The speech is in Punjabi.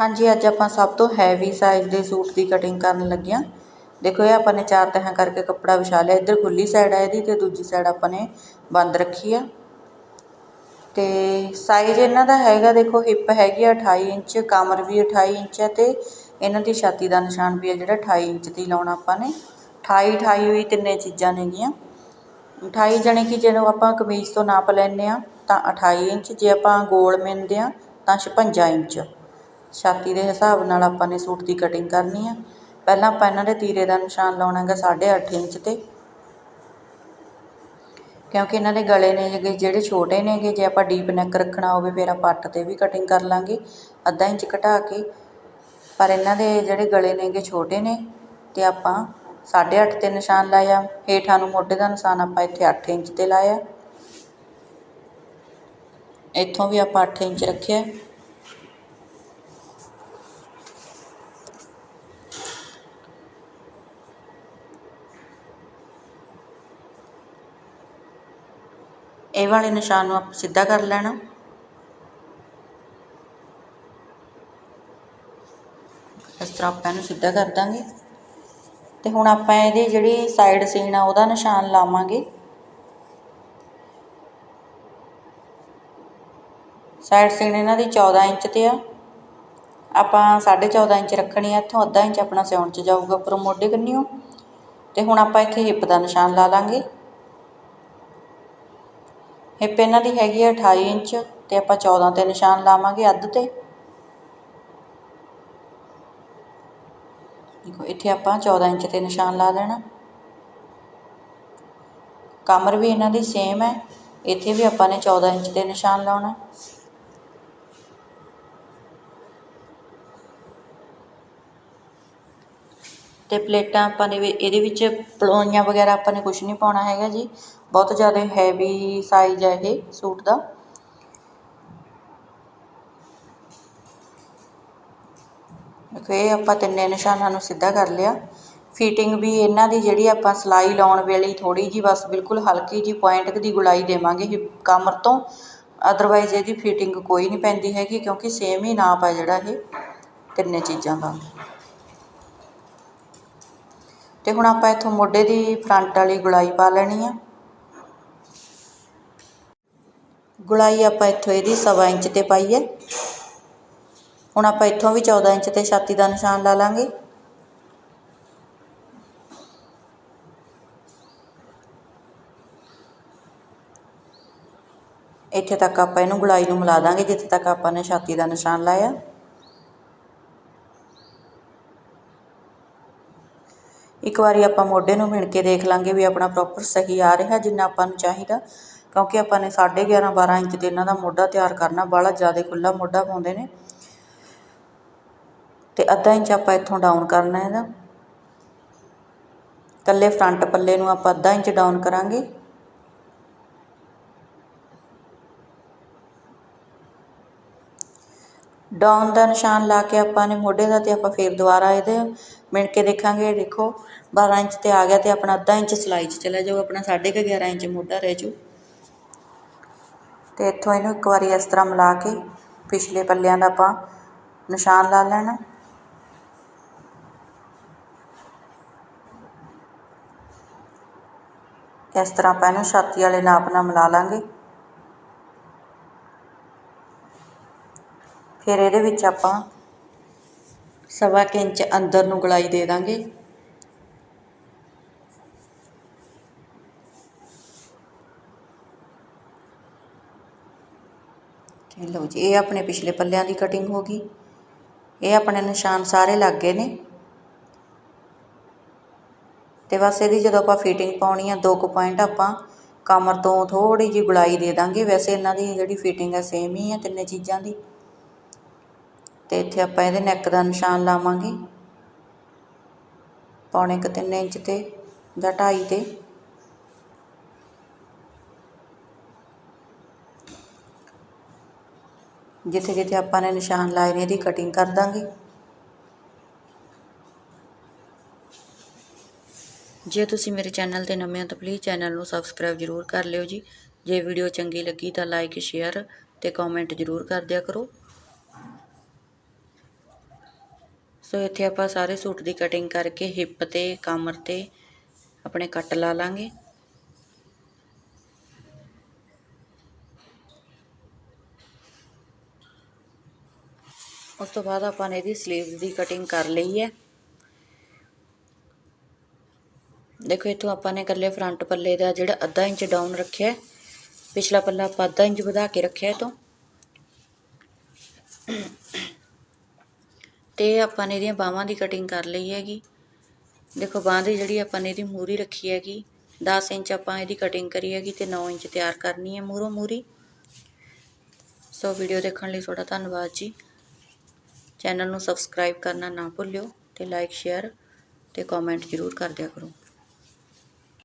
ਹਾਂਜੀ, ਅੱਜ ਆਪਾਂ ਸਭ ਤੋਂ ਹੈਵੀ ਸਾਈਜ਼ ਦੇ ਸੂਟ ਦੀ ਕਟਿੰਗ ਕਰਨ ਲੱਗੇ ਹਾਂ। ਦੇਖੋ, ਇਹ ਆਪਾਂ ਨੇ ਚਾਰ ਤਹਾਂ ਕਰਕੇ ਕੱਪੜਾ ਵਿਛਾ ਲਿਆ। ਇੱਧਰ ਖੁੱਲੀ ਸਾਈਡ ਹੈ ਇਹਦੀ ਤੇ ਦੂਜੀ ਸਾਈਡ ਆਪਾਂ ਨੇ ਬੰਦ ਰੱਖੀ ਆ। ਤੇ ਸਾਈਜ਼ ਇਹਨਾਂ ਦਾ ਹੈਗਾ, ਦੇਖੋ ਹਿੱਪ ਹੈਗੀ ਆ 28 ਇੰਚ, ਕਮਰ ਵੀ 28 ਇੰਚ ਹੈ ਤੇ ਇਹਨਾਂ ਦੀ ਛਾਤੀ ਦਾ ਨਿਸ਼ਾਨ ਵੀ ਹੈ ਜਿਹੜਾ 28 ਇੰਚ ਦੀ ਲਾਉਣਾ ਆਪਾਂ ਨੇ। 28 28 ਵੀ ਤਿੰਨੇ ਚੀਜ਼ਾਂ ਨੇਗੀਆਂ 28 ਜਾਣੀ ਕਿ ਜਦੋਂ ਆਪਾਂ ਕਮੀਜ਼ ਤੋਂ ਨਾਪ ਲੈਂਦੇ ਆ ਤਾਂ 28 ਇੰਚ। ਜੇ ਆਪਾਂ ਗੋਲ ਮਿਣਦੇ ਆ ਤਾਂ 56 ਇੰਚ। ਛਾਤੀ ਦੇ ਹਿਸਾਬ ਨਾਲ ਆਪਾਂ ਨੇ ਸੂਟ ਦੀ ਕਟਿੰਗ ਕਰਨੀ ਆ। ਪਹਿਲਾਂ ਆਪਾਂ ਇਹਨਾਂ ਦੇ ਤੀਰੇ ਦਾ ਨਿਸ਼ਾਨ ਲਾਉਣਾ ਹੈਗਾ 8.5 ਇੰਚ ਤੇ। ਕਿਉਂਕਿ ਇਹਨਾਂ ਦੇ ਗਲੇ ਨੇ ਜਿਹੜੇ ਛੋਟੇ ਨੇਗੇ, ਜੇ ਆਪਾਂ ਡੀਪ ਨੈਕ ਰੱਖਣਾ ਹੋਵੇ ਫਿਰ ਆਪਾਂ ਪੱਟ ਤੇ ਵੀ ਕਟਿੰਗ ਕਰ ਲਾਂਗੇ, ਅੱਧਾ ਇੰਚ ਘਟਾ ਕੇ। ਪਰ ਇਹਨਾਂ ਦੇ ਜਿਹੜੇ ਗਲੇ ਨੇਗੇ ਛੋਟੇ ਨੇ ਤੇ ਆਪਾਂ 8.5 ਤੇ ਨਿਸ਼ਾਨ ਲਾਇਆ। ਹੇਠਾਂ ਨੂੰ ਮੋਢੇ ਦਾ ਨਿਸ਼ਾਨ ਆਪਾਂ ਇੱਥੇ 8 ਇੰਚ ਤੇ ਲਾਇਆ। ਇੱਥੋਂ ਵੀ ਆਪਾਂ 8 ਇੰਚ ਰੱਖਿਆ। ਇਹ ਵਾਲੇ ਨਿਸ਼ਾਨ ਨੂੰ ਆਪਾਂ ਸਿੱਧਾ ਕਰ ਲੈਣਾ। ਇਸ ਤਰ੍ਹਾਂ ਆਪਾਂ ਇਹਨੂੰ ਸਿੱਧਾ ਕਰ ਦਾਂਗੇ। ਤੇ ਹੁਣ ਆਪਾਂ ਇਹਦੀ ਜਿਹੜੀ ਸਾਈਡ ਸੀਨ ਆ, ਉਹਦਾ ਨਿਸ਼ਾਨ ਲਾਵਾਂਗੇ। ਸਾਈਡ ਸੀਨ ਇਹਨਾਂ ਦੀ 14 ਇੰਚ ਤੇ ਆ। ਆਪਾਂ 14.5 ਇੰਚ ਰੱਖਣੀ ਆ ਇੱਥੋਂ, ਅੱਧਾ ਇੰਚ ਆਪਣਾ ਸਿਉਣ ਚ ਜਾਊਗਾ ਉੱਪਰੋਂ ਮੋਢੇ ਕੰਨੀਓ। ਤੇ ਹੁਣ ਆਪਾਂ ਇੱਥੇ ਹਿੱਪ ਦਾ ਨਿਸ਼ਾਨ ਲਾ ਲਾਂਗੇ। ਹਿੱਪ ਇਹਨਾਂ ਦੀ ਹੈਗੀ ਹੈ ਅਠਾਈ ਇੰਚ ਅਤੇ ਆਪਾਂ 14 ਤੇ ਨਿਸ਼ਾਨ ਲਾਵਾਂਗੇ ਅੱਧ ਤੇ। ਦੇਖੋ, ਇੱਥੇ ਆਪਾਂ 14 ਇੰਚ ਤੇ ਨਿਸ਼ਾਨ ਲਾ ਲੈਣਾ। ਕਮਰ ਵੀ ਇਹਨਾਂ ਦੀ ਸੇਮ ਹੈ। ਇੱਥੇ ਵੀ ਆਪਾਂ ਨੇ 14 ਇੰਚ ਤੇ ਨਿਸ਼ਾਨ ਲਾਉਣਾ। ਅਤੇ ਪਲੇਟਾਂ ਆਪਾਂ ਨੇ ਵੀ, ਇਹਦੇ ਵਿੱਚ ਪਲੋਈਆਂ ਵਗੈਰਾ ਆਪਾਂ ਨੇ ਕੁਛ ਨਹੀਂ ਪਾਉਣਾ ਹੈਗਾ ਜੀ। ਬਹੁਤ ਜ਼ਿਆਦਾ ਹੈਵੀ ਸਾਈਜ਼ ਹੈ ਇਹ ਸੂਟ ਦਾ। ਦੇਖੋ, ਇਹ ਆਪਾਂ ਤਿੰਨੇ ਨਿਸ਼ਾਨਾਂ ਨੂੰ ਸਿੱਧਾ ਕਰ ਲਿਆ। ਫਿਟਿੰਗ ਵੀ ਇਹਨਾਂ ਦੀ ਜਿਹੜੀ ਆਪਾਂ ਸਿਲਾਈ ਲਾਉਣ ਵੇਲੇ ਥੋੜੀ ਜੀ ਬਸ ਬਿਲਕੁਲ ਹਲਕੀ ਜੀ ਪੁਆਇੰਟ ਦੀ ਗੁਲਾਈ ਦੇਵਾਂਗੇ। ਕਮਰ ਤੋਂ ਅਦਰਵਾਈਜ਼ ਇਹਦੀ ਫਿਟਿੰਗ ਕੋਈ ਨਹੀਂ ਪੈਂਦੀ ਹੈਗੀ ਕਿਉਂਕਿ ਸੇਮ ਹੀ ਨਾਪ ਹੈ ਜਿਹੜਾ ਇਹ ਤਿੰਨੇ ਚੀਜ਼ਾਂ ਦਾ। ਅਤੇ ਹੁਣ ਆਪਾਂ ਇੱਥੋਂ ਮੋਢੇ ਦੀ ਫਰੰਟ ਵਾਲੀ ਗੁਲਾਈ ਪਾ ਲੈਣੀ ਆ। ਗੁਲਾਈ ਆਪਾਂ ਇੱਥੋਂ ਇਹਦੀ ਸਵਾ ਇੰਚ ਤੇ ਪਾਈ ਹੈ ਹੁਣ ਆਪਾਂ ਇੱਥੋਂ ਵੀ 14 ਇੰਚ ਤੇ ਛਾਤੀ ਦਾ ਨਿਸ਼ਾਨ ਲਾ ਲਾਂਗੇ। ਇੱਥੇ ਤੱਕ ਆਪਾਂ ਇਹਨੂੰ ਗੁਲਾਈ ਨੂੰ ਮਿਲਾ ਦਾਂਗੇ, ਜਿੱਥੇ ਤੱਕ ਆਪਾਂ ਨੇ ਛਾਤੀ ਦਾ ਨਿਸ਼ਾਨ ਲਾਇਆ। ਇੱਕ ਵਾਰੀ ਆਪਾਂ ਮੋਢੇ ਨੂੰ ਮਿਣ ਕੇ ਦੇਖ ਲਾਂਗੇ ਵੀ ਆਪਣਾ ਪ੍ਰੋਪਰ ਸਹੀ ਆ ਰਿਹਾ ਜਿੰਨਾ ਆਪਾਂ ਨੂੰ ਚਾਹੀਦਾ, ਕਿਉਂਕਿ ਆਪਾਂ ਨੇ 11.5 12 ਇੰਚ ਦੇ ਇਹਨਾਂ ਦਾ ਮੋਢਾ ਤਿਆਰ ਕਰਨਾ, ਬਾਹਲਾ ਜ਼ਿਆਦਾ ਖੁੱਲਾ ਮੋਢਾ ਪਾਉਂਦੇ ਨੇ। ਤੇ ਅੱਧਾ ਇੰਚ ਆਪਾਂ ਇੱਥੋਂ ਡਾਊਨ ਕਰਨਾ ਇਹਦਾ। ਕੱਲੇ ਫਰੰਟ ਪੱਲੇ ਨੂੰ ਆਪਾਂ ਅੱਧਾ ਇੰਚ ਡਾਊਨ ਕਰਾਂਗੇ। ਡਾਊਨ ਦਾ ਨਿਸ਼ਾਨ ਲਾ ਕੇ ਆਪਾਂ ਨੇ ਮੋਢੇ ਦਾ ਅਤੇ ਆਪਾਂ ਫਿਰ ਦੁਬਾਰਾ ਇਹਦੇ ਮਿਣ ਕੇ ਦੇਖਾਂਗੇ ਦੇਖੋ 12 ਇੰਚ ਤੇ ਆ ਗਿਆ ਅਤੇ ਆਪਣਾ ਅੱਧਾ ਇੰਚ ਸਿਲਾਈ 'ਚ ਚਲਾ ਜਾਊਗਾ ਆਪਣਾ 11.5 ਇੰਚ ਮੋਢਾ ਰਹਿ ਜੂ ਅਤੇ ਇੱਥੋਂ ਇਹਨੂੰ ਇੱਕ ਵਾਰੀ ਇਸ ਤਰ੍ਹਾਂ ਮਿਲਾ ਕੇ ਪਿਛਲੇ ਪੱਲਿਆਂ ਦਾ ਆਪਾਂ ਨਿਸ਼ਾਨ ਲਾ ਲੈਣਾ। ਇਸ ਤਰ੍ਹਾਂ ਆਪਾਂ ਇਹਨੂੰ ਛਾਤੀ ਵਾਲੇ ਨਾਪ ਨਾਲ ਮਿਲਾ ਲਾਂਗੇ। ਫਿਰ ਇਹਦੇ ਵਿੱਚ ਆਪਾਂ ਸਵਾ ਕੁ ਇੰਚ ਅੰਦਰ ਨੂੰ ਗਲਾਈ ਦੇ ਦਾਂਗੇ। ਤੇ ਲਓ ਜੀ, ਇਹ ਆਪਣੇ ਪਿਛਲੇ ਪੱਲਿਆਂ ਦੀ ਕਟਿੰਗ ਹੋ ਗਈ। ਇਹ ਆਪਣੇ ਨਿਸ਼ਾਨ ਸਾਰੇ ਲੱਗ ਗਏ ਨੇ। ਤੇ ਬਸ ਇਹਦੀ ਜਦੋਂ ਆਪਾਂ ਫਿਟਿੰਗ ਪਾਉਣੀ ਆ, ਦੋ ਕੁ ਪੁਆਇੰਟ ਆਪਾਂ ਕਮਰ ਤੋਂ ਥੋੜੀ ਜਿਹੀ ਗੁਲਾਈ ਦੇ ਦਾਂਗੇ। ਵੈਸੇ ਇਹਨਾਂ ਦੀ ਜਿਹੜੀ ਫਿਟਿੰਗ ਹੈ ਸੇਮ ਹੀ ਹੈ ਤਿੰਨੇ ਚੀਜ਼ਾਂ ਦੀ। ਤੇ ਇੱਥੇ ਆਪਾਂ ਇਹਦੇ ਨੈਕ ਦਾ ਨਿਸ਼ਾਨ ਲਾਵਾਂਗੇ। ਪੌਣੇ ਕੁ ਤਿੰਨ ਇੰਚ ਤੇ ਜਾਂ 2.5 ਤੇ। ਜਿੱਥੇ ਜਿੱਥੇ ਆਪਾਂ ਨੇ ਨਿਸ਼ਾਨ ਲਾਏ ਨੇ, ਇਹਦੀ ਕਟਿੰਗ ਕਰ ਦਾਂਗੇ। ਜੇ ਤੁਸੀਂ ਮੇਰੇ ਚੈਨਲ ਤੇ ਨਵੇਂ ਹੋ ਤਾਂ ਪਲੀਜ਼ ਚੈਨਲ ਨੂੰ ਸਬਸਕ੍ਰਾਈਬ ਜ਼ਰੂਰ ਕਰ ਲਿਓ ਜੀ। ਜੇ ਵੀਡੀਓ ਚੰਗੀ ਲੱਗੀ ਤਾਂ ਲਾਈਕ ਸ਼ੇਅਰ ਤੇ ਕਮੈਂਟ ਜ਼ਰੂਰ ਕਰ ਦਿਆ ਕਰੋ। ਸੋ ਇੱਥੇ ਆਪਾਂ ਸਾਰੇ ਸੂਟ ਦੀ ਕਟਿੰਗ ਕਰਕੇ ਹਿੱਪ ਤੇ, ਕਮਰ ਤੇ ਆਪਣੇ ਕੱਟ ਲਾ ਲਾਂਗੇ। ਉਸ ਤੋਂ ਬਾਅਦ ਆਪਾਂ ਨੇ ਇਹਦੀ 슬ੀਵਸ ਦੀ ਕਟਿੰਗ ਕਰ ਲਈ ਹੈ। ਦੇਖੋ, ਇੱਥੋਂ ਆਪਾਂ ਨੇ ਇਕੱਲੇ ਫਰੰਟ ਪੱਲੇ ਦਾ ਜਿਹੜਾ ਅੱਧਾ ਇੰਚ ਡਾਊਨ ਰੱਖਿਆ ਪਿਛਲਾ ਪੱਲਾ ਆਪਾਂ ਅੱਧਾ ਇੰਚ ਵਧਾ ਕੇ ਰੱਖਿਆ ਇਹ ਤੋਂ ਅਤੇ ਆਪਾਂ ਨੇ ਇਹਦੀਆਂ ਬਾਹਵਾਂ ਦੀ ਕਟਿੰਗ ਕਰ ਲਈ ਹੈਗੀ। ਦੇਖੋ ਬਾਂਹ ਦੀ ਜਿਹੜੀ ਆਪਾਂ ਨੇ ਇਹਦੀ ਮੂਹਰੀ ਰੱਖੀ ਹੈਗੀ, ਦਸ ਇੰਚ ਆਪਾਂ ਇਹਦੀ ਕਟਿੰਗ ਕਰੀ ਹੈਗੀ ਤੇ 9 ਇੰਚ ਤਿਆਰ ਕਰਨੀ ਹੈ ਮੂਹਰੋਂ ਮੂਹਰੀ ਸੋ ਵੀਡੀਓ ਦੇਖਣ ਲਈ ਤੁਹਾਡਾ ਧੰਨਵਾਦ ਜੀ। ਚੈਨਲ ਨੂੰ ਸਬਸਕ੍ਰਾਈਬ ਕਰਨਾ ਨਾ ਭੁੱਲਿਓ ਤੇ ਲਾਈਕ ਸ਼ੇਅਰ ਤੇ ਕਮੈਂਟ ਜ਼ਰੂਰ ਕਰ ਦਿਆ ਕਰੋ।